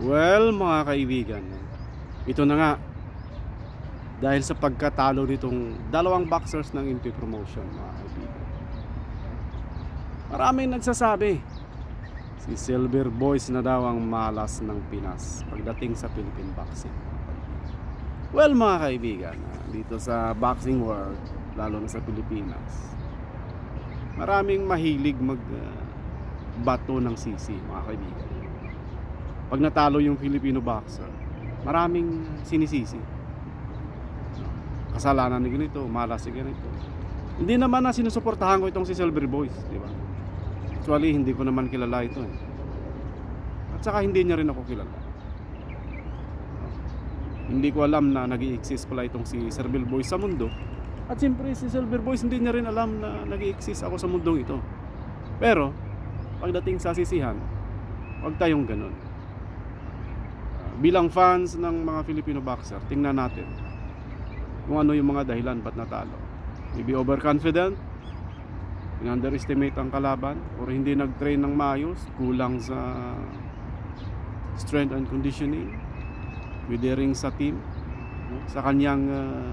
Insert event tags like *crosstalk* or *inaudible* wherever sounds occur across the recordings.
Well, mga kaibigan, ito na nga. Dahil sa pagkatalo nitong dalawang boxers ng MP Promotion, mga kaibigan. Maraming nagsasabi, si Silver Boys na daw ang malas ng Pinas pagdating sa Philippine boxing. Well, mga kaibigan, dito sa boxing world, lalo na sa Pilipinas, maraming mahilig mag ah, bato ng sisi, mga kaibigan pag natalo yung Filipino boxer, maraming sinisisi. Kasalanan ni ganito, malas si ganito. Hindi naman na sinusuportahan ko itong si Silver Boys, di ba? Actually, hindi ko naman kilala ito eh. At saka hindi niya rin ako kilala. Hindi ko alam na nag exist pala itong si Silver Boys sa mundo. At siyempre si Silver Boys hindi niya rin alam na nag exist ako sa mundong ito. Pero, pagdating sa sisihan, huwag tayong ganun bilang fans ng mga Filipino boxer, tingnan natin kung ano yung mga dahilan ba't natalo. Maybe overconfident, in-underestimate ang kalaban, or hindi nag-train ng maayos, kulang sa strength and conditioning, withering sa team, sa kanyang uh,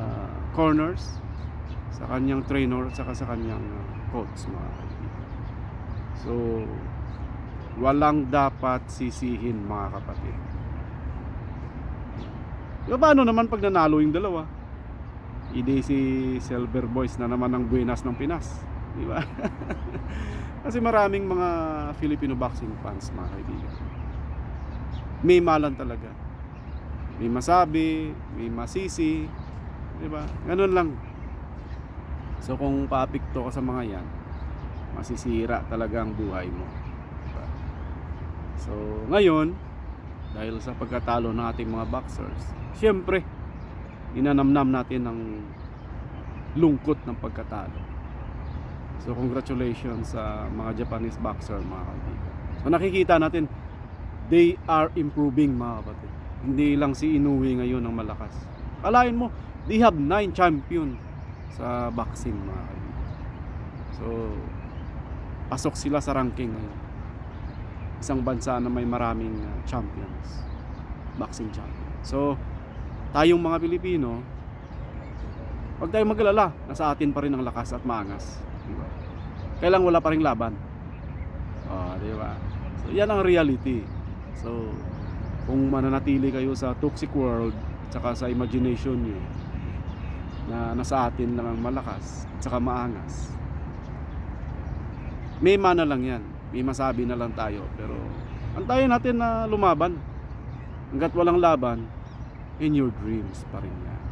uh, corners, sa kanyang trainer, at sa kanyang uh, coach. Mga. So, walang dapat sisihin mga kapatid. Diba, paano naman pag nanalo yung dalawa? Hindi si Silver Boys na naman ang buenas ng Pinas. Di ba? *laughs* Kasi maraming mga Filipino boxing fans mga kaibigan. May malan talaga. May masabi, may masisi. Di ba? Ganun lang. So kung paapikto ka sa mga yan, masisira talaga ang buhay mo. So, ngayon, dahil sa pagkatalo ng ating mga boxers, syempre, inanamnam natin ang lungkot ng pagkatalo. So, congratulations sa mga Japanese boxer, mga kaibigan. So, nakikita natin, they are improving, mga kapatid. Hindi lang si Inoue ngayon ang malakas. Kalain mo, they have 9 champion sa boxing, mga kaibigan. So, pasok sila sa ranking ngayon isang bansa na may maraming uh, champions boxing champion so tayong mga Pilipino huwag tayong magalala nasa atin pa rin ang lakas at maangas di ba? Kailang wala pa rin laban. Oh, di ba? So yan ang reality. So kung mananatili kayo sa toxic world at saka sa imagination nyo na nasa atin lang ang malakas at saka maangas may mana lang yan may masabi na lang tayo pero antayin natin na lumaban. Hanggat walang laban in your dreams pa rin yan.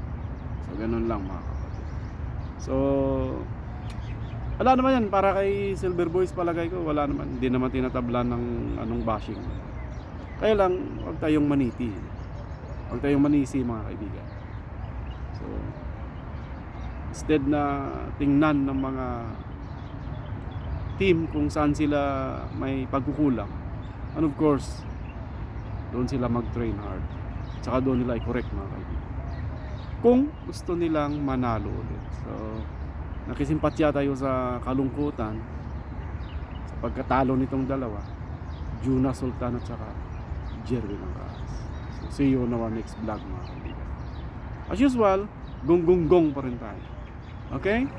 So ganun lang mga kapatid. So wala naman yan. Para kay Silver Boys palagay ko wala naman. Hindi naman tinatablan ng anong bashing. Kaya lang huwag tayong maniti. Huwag tayong manisi mga kaibigan. So instead na tingnan ng mga team kung saan sila may pagkukulang. And of course, doon sila mag-train hard. Tsaka doon nila i-correct mga kaibigan. Kung gusto nilang manalo ulit. So, nakisimpatya tayo sa kalungkutan sa pagkatalo nitong dalawa. Juna Sultan at saka Jerwin Angkas. So, see you on our next vlog mga kaibigan. As usual, gung-gung-gong pa rin tayo. Okay?